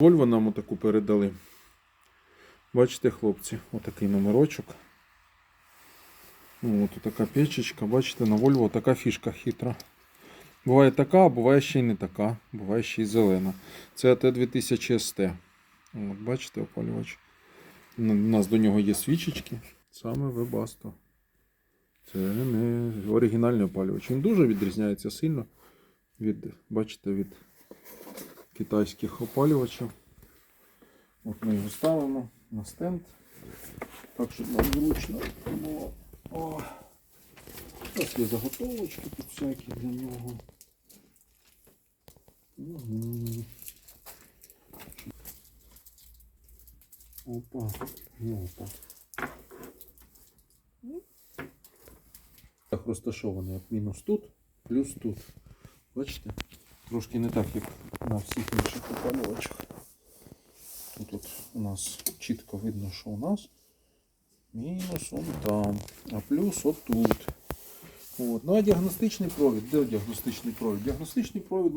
Вольво нам отаку передали. Бачите, хлопці, отакий номерочок. От така печечка, бачите, на Volvo така фішка хитра. Буває така, а буває ще й не така, буває ще й зелена. Це АТ-2000 СТ. От, бачите, опалювач. У нас до нього є свічечки. Саме Webasto. Це не оригінальний опалювач. Він дуже відрізняється сильно від, бачите, від китайських опалювачів. От ми його ставимо на стенд. Так, щоб нам зручно було. О. У є заготовочки тут всякі для нього. Опа, опа. Так розташований от мінус тут, плюс тут. Бачите? Трошки не так, як на всіх інших опалювачах. Тут от у нас чітко видно, що у нас мінус он там, а плюс отут. От. Ну а діагностичний провід. Де діагностичний провід? Діагностичний провід у